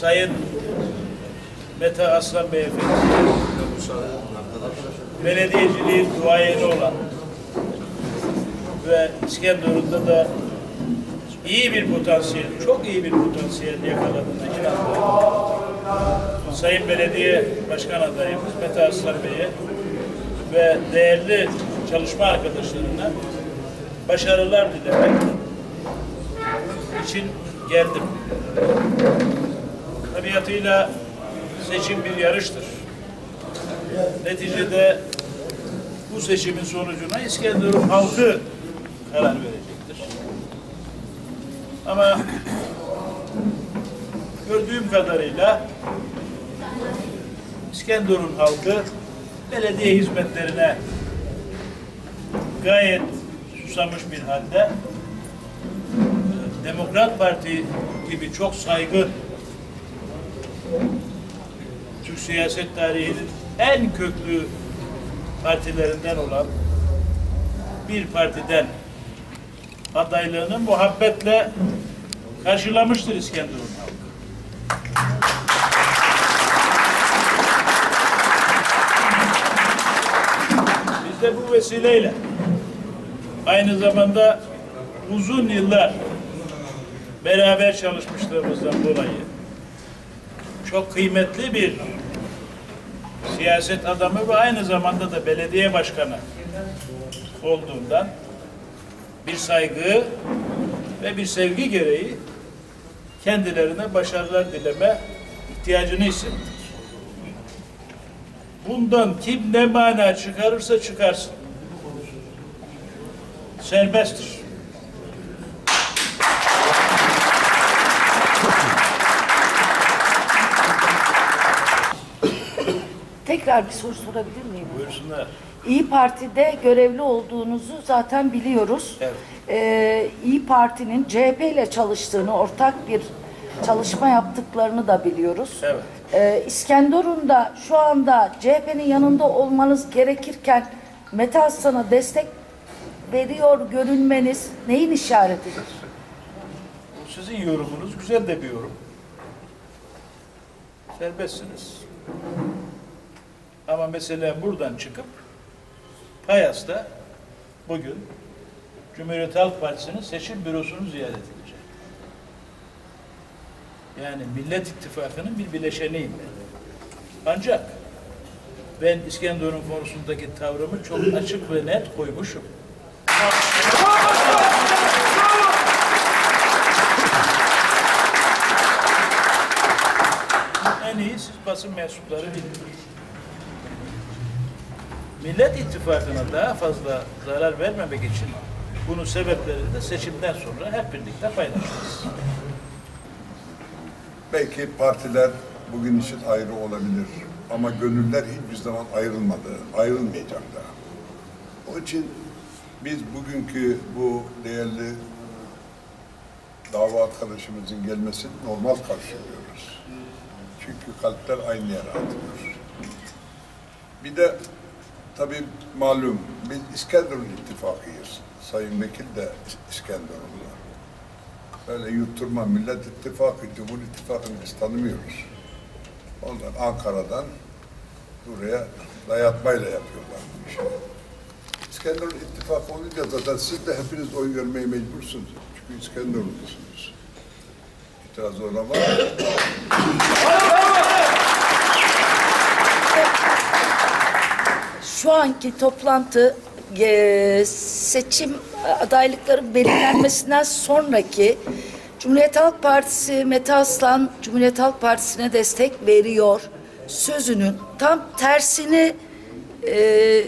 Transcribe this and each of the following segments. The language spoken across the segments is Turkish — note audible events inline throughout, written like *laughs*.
Sayın Mete Aslan Beyefendi, belediyeciliğin duayeni olan ve İskenderun'da da iyi bir potansiyel, çok iyi bir potansiyel yakaladığına inanıyorum. Sayın Belediye Başkan adayımız Mete Aslan Bey'e ve değerli çalışma arkadaşlarına başarılar dilemek için geldim. Tabiatıyla seçim bir yarıştır. Neticede bu seçimin sonucuna İskenderun halkı karar verecektir. Ama gördüğüm kadarıyla İskenderun halkı belediye hizmetlerine gayet susamış bir halde Demokrat Parti gibi çok saygın Türk siyaset tarihinin en köklü partilerinden olan bir partiden adaylığını muhabbetle karşılamıştır İskenderun halkı. Biz de bu vesileyle aynı zamanda uzun yıllar beraber çalışmışlığımızdan dolayı çok kıymetli bir siyaset adamı ve aynı zamanda da belediye başkanı olduğundan bir saygı ve bir sevgi gereği kendilerine başarılar dileme ihtiyacını hissettik. Bundan kim ne mana çıkarırsa çıkarsın. Serbesttir. Tekrar bir soru sorabilir miyim? Buyursunlar. İyi Parti'de görevli olduğunuzu zaten biliyoruz. Evet. Ee, İyi Parti'nin CHP ile çalıştığını, ortak bir çalışma yaptıklarını da biliyoruz. Evet. Ee, İskenderun'da şu anda CHP'nin yanında olmanız gerekirken Mete Aslan'a destek veriyor görünmeniz neyin işaretidir? Bu sizin yorumunuz güzel de bir yorum. Serbestsiniz. Ama mesela buradan çıkıp Payas'ta bugün Cumhuriyet Halk Partisi'nin seçim bürosunu ziyaret edecek. Yani Millet İttifakı'nın bir bileşeniyim ben. Ancak ben İskenderun konusundaki tavrımı çok açık ve net koymuşum. En iyi siz basın mensupları bilin. Millet İttifakı'na daha fazla zarar vermemek için bunun sebeplerini de seçimden sonra hep birlikte paylaşırız. Belki partiler bugün için ayrı olabilir ama gönüller hiçbir zaman ayrılmadı, ayrılmayacak da. Onun için biz bugünkü bu değerli dava arkadaşımızın gelmesini normal karşılıyoruz. Çünkü kalpler aynı yere atılıyor. Bir de tabii malum biz İskenderun ittifakıyız. Sayın Vekil de İskenderunlu. Öyle yutturma Millet İttifakı, Cumhur İttifakı'nı biz tanımıyoruz. Onlar Ankara'dan buraya dayatmayla yapıyorlar bu işi. İskenderun İttifakı olunca zaten siz de hepiniz oy vermeye mecbursunuz. Çünkü İskenderunlusunuz. İtiraz olan mı? Şu anki toplantı e, seçim adaylıkların belirlenmesinden sonraki Cumhuriyet Halk Partisi Mete Aslan Cumhuriyet Halk Partisi'ne destek veriyor sözünün tam tersini e,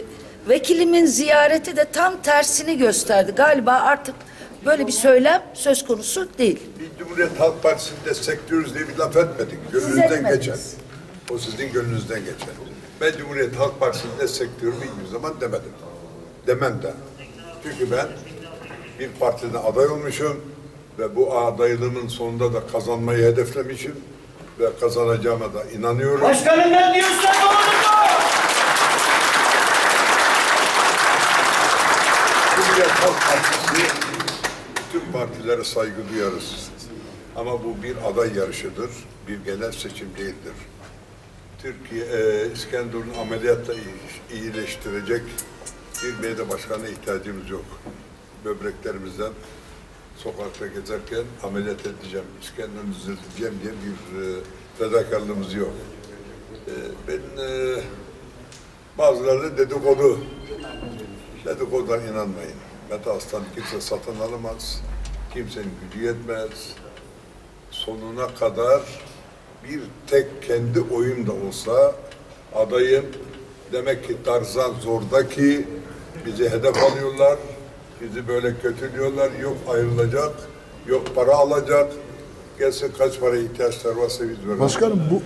vekilimin ziyareti de tam tersini gösterdi. Galiba artık böyle bir söylem söz konusu değil. Biz Cumhuriyet Halk Partisi'ni destekliyoruz diye bir laf etmedik. Gönlünüzden geçer. O sizin gönlünüzden geçer. Ben Cumhuriyet Halk Partisi'ni destekliyorum hiçbir zaman demedim. Demem de. Çünkü ben bir partiden aday olmuşum ve bu adaylığımın sonunda da kazanmayı hedeflemişim ve kazanacağıma da inanıyorum. Başkanım ne diyorsa doğrudur. Cumhuriyet Halk Partisi tüm partilere saygı duyarız. Ama bu bir aday yarışıdır, bir genel seçim değildir. Türkiye, e, İskenderun'u ameliyatla iyi- iyileştirecek bir belediye başkanına ihtiyacımız yok. Böbreklerimizden sokakta gezerken ameliyat edeceğim, İskenderun'u düzelteceğim diye bir e, fedakarlığımız yok. E, ben e, bazıları dedikodu, dedikodudan inanmayın. Mete Aslan kimse satın alamaz, kimsenin gücü yetmez. Sonuna kadar bir tek kendi oyum da olsa adayım demek ki Tarzan zordaki bizi hedef alıyorlar, bizi böyle kötülüyorlar, yok ayrılacak, yok para alacak, gelsin kaç para ihtiyaçlar varsa biz verelim. Başkanım bu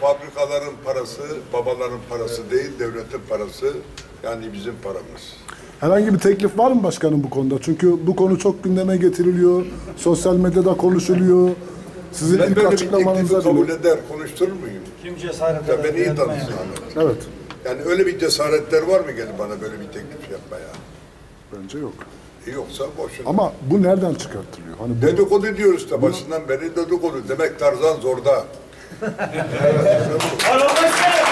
fabrikaların parası, babaların parası değil, devletin parası. Yani bizim paramız. Herhangi bir teklif var mı başkanım bu konuda? Çünkü bu konu çok gündeme getiriliyor. Sosyal medyada konuşuluyor. Sizin Ben ilk böyle bir açıklamanıza teklifi kabul bile. eder, konuşturur muyum? Kim cesaret Ya eder? beni iyi yönetmeye? tanısın Ahmet. Evet. Yani öyle bir cesaretler var mı gelip bana böyle bir teklif yapmaya? Bence yok. E yoksa boşuna. Ama bu nereden çıkartılıyor? Hani bu, Dedikodu diyoruz da başından beri dedikodu. Demek Tarzan zorda. *laughs* Var olmasın.